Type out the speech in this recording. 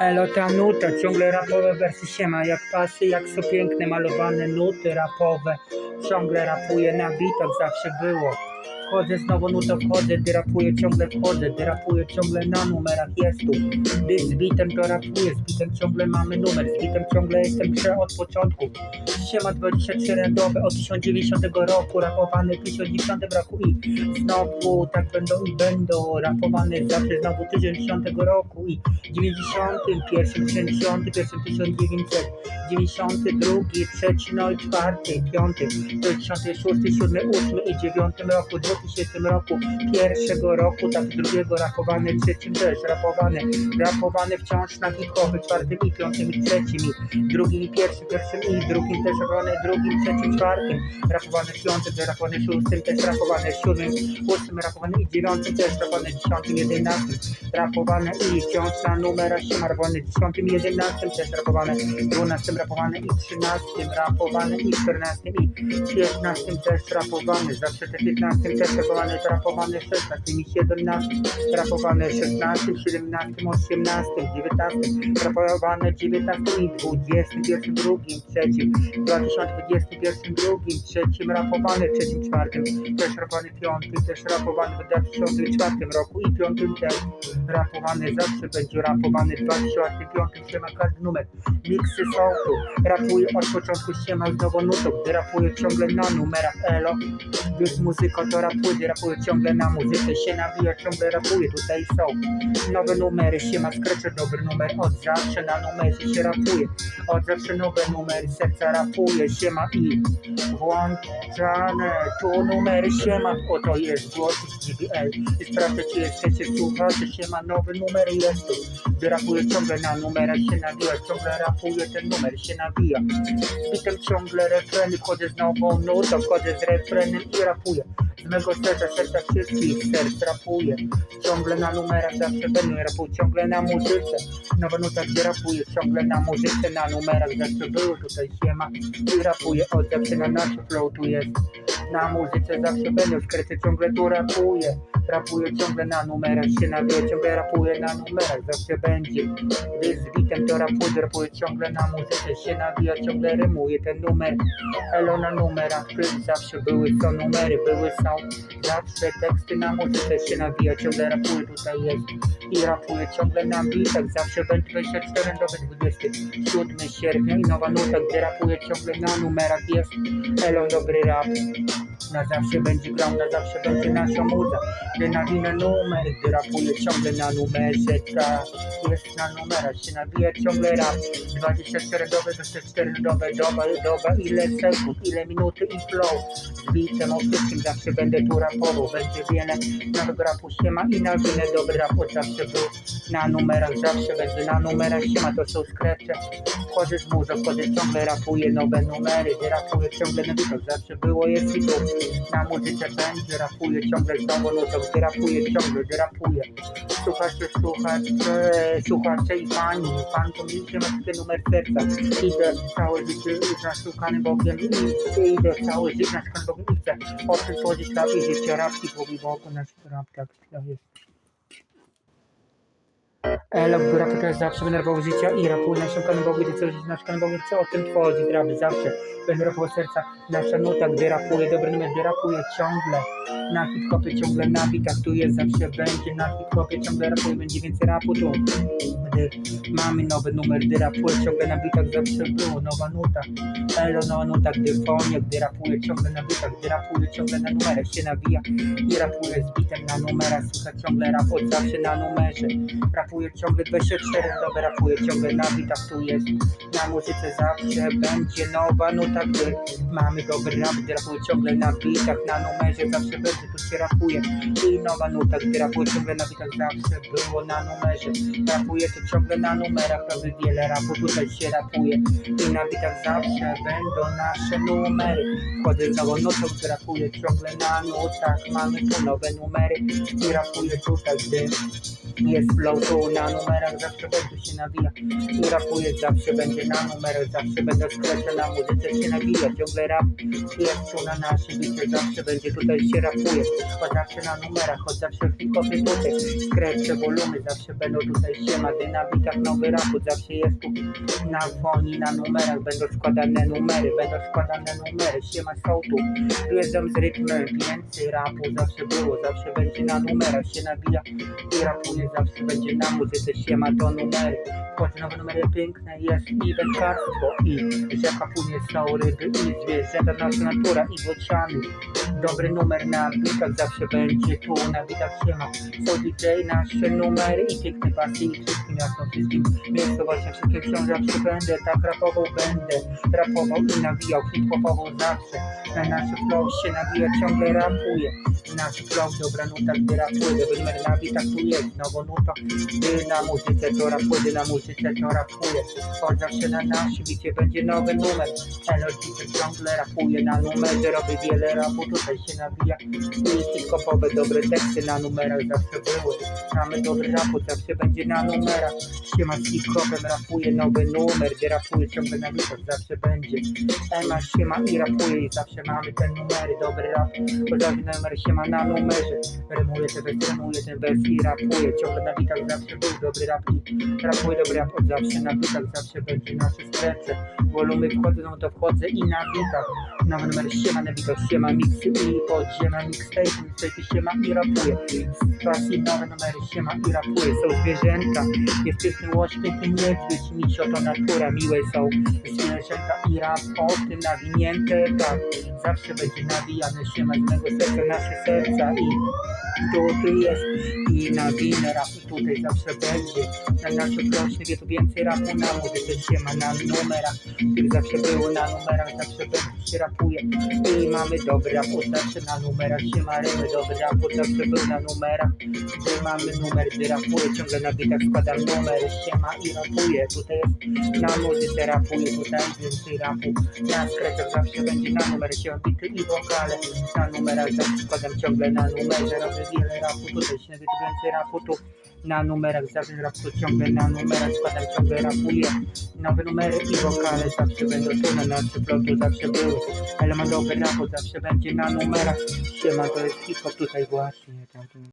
Elo ta nuta, ciągle rapowe wersy siema, jak pasy, jak są piękne malowane nuty rapowe, ciągle rapuję na bitach, zawsze było. Wchodzę znowu, no to wchodzę, gdy rapuję, ciągle wchodzę, gdy rapuję, ciągle na numerach jest tu. Gdy z bitem to rapuję, z bitem ciągle mamy numer, z bitem ciągle jestem grze od początku. Siema 23 randowe od 1090 roku, rapowany w 1090 roku i znowu tak będą i będą rapowany zawsze znowu 1090 roku i 91, 71, 1900, 92, trzeci, no i czwarty, piąty, to jest 66, 7, 8 i 9 roku, 2000 roku, pierwszego roku, tak drugiego rapowany, trzecim też rapowany, rapowany wciąż na hip-hopy, czwartym i piątym i trzecim i drugim i pierwszym, pierwszym i drugim też rapowany, drugim, trzecim, czwartym, rapowany piątym, rapowany szóstym, też rapowany siódmym, ósmym, rapowany i dziewiątym, też rapowany dziesiątym, jedenastym, rapowany i wciąż na numerach się rapowany dziesiątym, jedenastym, też rapowany dwunastym, rapowany i trzynastym, rapowany i czternastym i piętnastym też rapowany, zawsze te piętnastym rapowany szesnastym i siedemnastym, rapowany szesnastym, siedemnastym, osiemnastym, dziewiętnastym, rapowany dziewiętnastym i dwudziestym, pierwszym, drugim, trzecim, dwa tysiące dwudziestym, pierwszym, drugim, trzecim, rapowany, trzecim, czwartym, też rapowany piątym, też rapowany w 2004 roku i piątym też rapowany, zawsze będzie rapowany w 2005, siema każdy numer, miksy są tu, rapuje od początku siema znowu nutą, gdy rapuje ciągle na numerach elo, gdy z muzyką to rapuje, gdy rapuje ciągle na muzyce, się nawija, ciągle rapuje, tutaj są nowe numery, siema skrecze dobry numer, od zawsze na numerze się rapuje, od zawsze nowe numery, serca rapuje, siema i włączane, tu numery siema, oto jest głos GBL i sprawdzę czy jesteście słuchacze, siema nowy numer jest tu, gdy rapuje ciągle na numerach się nawija, ciągle rapuje ten numer się nawija, bitem ciągle refreny, wchodzę z nową nutą, wchodzę z refrenem i rapuję. Z mego serca, serca wszystkich serc rapuję. Ciągle na numerach zawsze będę rapuję, ciągle na muzyce. Nowa nuta, gdzie rapuję, ciągle na muzyce, na numerach zawsze było tutaj siema. I rapuję od zawsze na naszym flow tu jest. Na muzyce zawsze będę skryty, ciągle tu rapuję. Rapuję ciągle na numerach, się nawiję, ciągle rapuję na numerach, zawsze będzie. Gdy z bitem to rapuję, rapuję ciągle na muzyce, się nawija, ciągle rymuję ten numer. Elo na numerach, klip zawsze były, są numery, były, są zawsze teksty na muzyce, się nawija, ciągle rapuję, tutaj jest. I rapuję ciągle na bitach, zawsze będzie 24 do 27 sierpnia i nowa nuta, gdy rapuję ciągle na numerach jest. Elo, dobry rap na zawsze będzie grał, na zawsze będzie nasza muza. Gdy nawinę numer, gdy rapuje ciągle na numerze, ta jest na numerach, się nabija ciągle rap. 24 doby, 24 doby, doba, doba, ile sekund, ile minuty i flow. Z bitem o wszystkim zawsze będę tu rapował, będzie wiele nowego rapu siema i nawinę dobry rap zawsze był na numerach, zawsze będzie na numerach siema, to są skrecze. Wchodzę z muzą, wchodzę ciągle rapuję nowe numery, gdy rapuję ciągle na bitach, zawsze było, jest i tu. Na muzyce będzie, rapuję ciągle znowu nutą, gdy rapuję ciągle, gdy rapuję. Słuchacze, słuchacze, słuchacze i fani, fan mieliście macie numer serca. Idę całe życie zaszukany Bogiem i idę całe życie zaszukany Bogiem chcę o tym powiedzieć dla i życie rapki, bo nasz rap tak to jest. Elo, bo rap to jest zawsze będę życia i rapuję naszym Bogu, gdy coś nasz Bóg chce o tym tworzyć, rap zawsze będę rapował serca, nasza nuta, gdy rapuję, dobry numer, gdy ciągle, na hip-hopie ciągle na bitach, tu jest zawsze będzie, na hip-hopie ciągle rapuję, będzie więcej rapu tu, gdy mamy nowy numer, gdy ciągle na bitach, zawsze było, nowa nuta, elo, nowa nuta, gdy fonie, gdy rapuję ciągle na bitach, gdy rapuję ciągle na numerach, się nawija. I rapuję z bitem na numerach, słuchaj ciągle rap od zawsze na numerze, rapuję ciągle 24 doby, rapuję ciągle na bitach, tu jest. Na muzyce zawsze będzie nowa nuta, gdy mamy dobry rap, gdy rapuję ciągle na bitach, na numerze zawsze będzie, tu się rapuje. I nowa nuta, gdy rapuję ciągle na bitach, zawsze było na numerze, rapuję tu ciągle na numerach, robię wiele rapu, tutaj się rapuje. I na bitach zawsze będą nasze numery, wchodzę nową nutą, gdy rapuję ciągle na nutach, mamy tu nowe numery i rapuję tutaj, gdy Jest flow tu na numerach, zawsze będzie się nawija. I rapuje, zawsze będzie na numerach, zawsze będę skrecze na muzyce się nawija. Ciągle rap jest tu na naszym bicie, zawsze będzie tutaj się rapuje. Od zawsze na numerach, od zawsze w hip-hopie tutaj Skrecze, wolumy, zawsze będą tutaj się ma Dynamikach nowy rapu, zawsze jest tu na foni, na numerach. Będą składane numery, będą składane numery Siema są tu, jeżdżam z rytmem Więcej rapu zawsze było, zawsze będzie na numerach Się nabija i rapuje, zawsze będzie na muzyce Siema to numery, wchodzę nowe numery Piękne jest i wędkarstwo I rzeka płynie są ryby i zwierzęta Nasza natura i bociany Dobry numer na bitach zawsze będzie tu Na bitach siema są DJ nasze numery I piękne pasy i wszystkim jasno wszystkim. Miejscowościom wszystkim wciąż zawsze będę Tak rapował będę. Rapował i nawijał hip-hopował zawsze. Na naszy flow się nawija ciągle rapuje. Nasz flow dobra nuta gdy rapuje Dobry numer na bitach tu jest Nowo nuta gdy na muzyce to rapuje na muzyce to rapuje. Chodź zawsze na naszym bicie będzie nowy numer. Elodie ciągle rapuje na numerze Robi wiele rapu tutaj się nawija. I hip-hopowe dobre teksty na numerach zawsze były. Mamy dobry rapu, zawsze będzie na numerach. Siema z hip-hopem rapuje nowy numer. Gdzie rapuje ciągle na bitach, zawsze będzie. Ema siema i rapuje i zawsze mamy te numery. Dobry rap, podawi numer siema na numerze. Rymuje te bez, rymuje ten bez i rapuje Ciągle na bitach zawsze był dobry rap i rapuje dobry rap od zawsze na bitach Zawsze będzie nasze skręce Wolumy wchodzą, no to wchodzę i na bitach Nowy numer siema na bitach, siema miksy i podziema mixtape Mixtape siema i rapuje Klasy nowe numery siema i rapuje Są zwierzęta, jest piękny łoś, piękny niedźwiedź Misio to natura, miłe są zwierzęta i rap o tym nawinięte tak Zawsze będzie nawijane siema z mego serca, nasze serca i tu, tu jest i nawinę rap i tutaj zawsze będzie. Na naszym prośnie wie tu więcej rapu na muzyce się ma na numerach. Tych zawsze było na numerach zawsze będzie się rapuje. I mamy dobry rap zawsze na numerach się ma rymy dobry rap zawsze był na numerach. Gdy mamy numer gdy rapuje ciągle na bitach składam numery się ma i rapuje tutaj jest na muzyce rapuje tutaj więcej rapu. Na skrecach zawsze będzie na numerze się bity i wokale na numerach zawsze składam ciągle na numerze robię wiele rapu tutaj się nawet więcej rapu tu na numerach zawsze rapu ciągle na numerach składam ciągle rapuję nowe numery i wokale zawsze będą tu na naszym flotu zawsze były. Ale ma dobry rapu zawsze będzie na numerach. Siema to jest hip hop tutaj właśnie tam, tu.